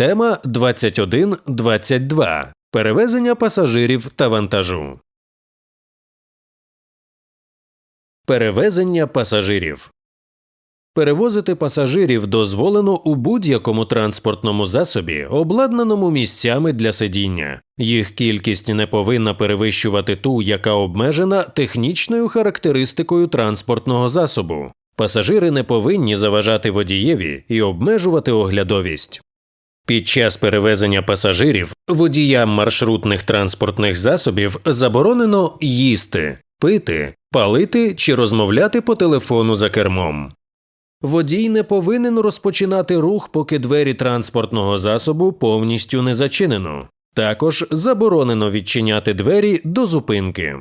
Тема 21.22. Перевезення пасажирів та вантажу. Перевезення пасажирів. Перевозити пасажирів дозволено у будь-якому транспортному засобі, обладнаному місцями для сидіння. Їх кількість не повинна перевищувати ту, яка обмежена технічною характеристикою транспортного засобу. Пасажири не повинні заважати водієві і обмежувати оглядовість. Під час перевезення пасажирів водіям маршрутних транспортних засобів заборонено їсти, пити, палити чи розмовляти по телефону за кермом. Водій не повинен розпочинати рух, поки двері транспортного засобу повністю не зачинено. Також заборонено відчиняти двері до зупинки.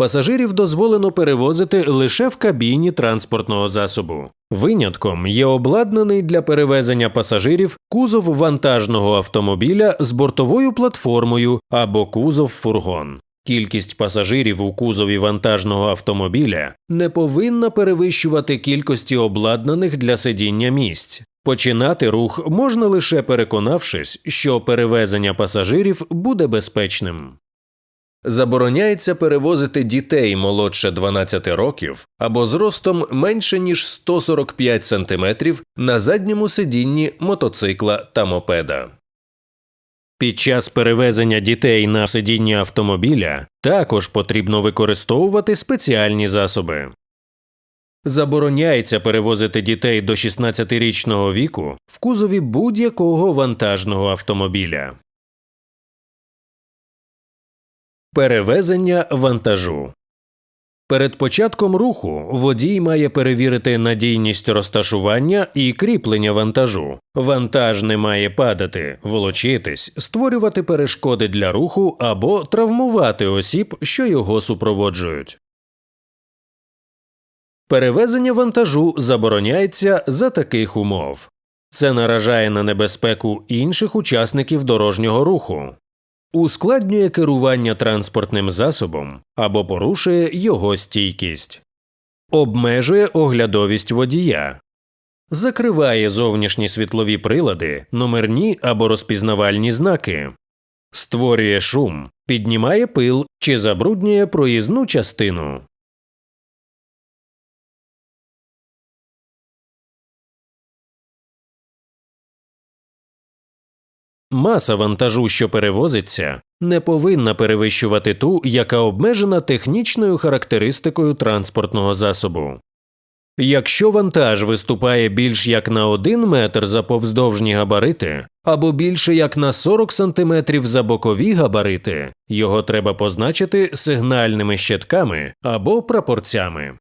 Пасажирів дозволено перевозити лише в кабіні транспортного засобу. Винятком є обладнаний для перевезення пасажирів кузов вантажного автомобіля з бортовою платформою або кузов фургон. Кількість пасажирів у кузові вантажного автомобіля не повинна перевищувати кількості обладнаних для сидіння місць. Починати рух можна лише переконавшись, що перевезення пасажирів буде безпечним. Забороняється перевозити дітей молодше 12 років або зростом менше ніж 145 см на задньому сидінні мотоцикла та мопеда. Під час перевезення дітей на сидінні автомобіля також потрібно використовувати спеціальні засоби. Забороняється перевозити дітей до 16-річного віку в кузові будь-якого вантажного автомобіля. Перевезення вантажу Перед початком руху водій має перевірити надійність розташування і кріплення вантажу. Вантаж не має падати, волочитись, створювати перешкоди для руху або травмувати осіб, що його супроводжують. Перевезення вантажу забороняється за таких умов. Це наражає на небезпеку інших учасників дорожнього руху, ускладнює керування транспортним засобом або порушує його стійкість, обмежує оглядовість водія, закриває зовнішні світлові прилади, номерні або розпізнавальні знаки, створює шум, піднімає пил чи забруднює проїзну частину. Маса вантажу, що перевозиться, не повинна перевищувати ту, яка обмежена технічною характеристикою транспортного засобу. Якщо вантаж виступає більш як на 1 метр за повздовжні габарити або більше як на 40 см за бокові габарити, його треба позначити сигнальними щитками або прапорцями.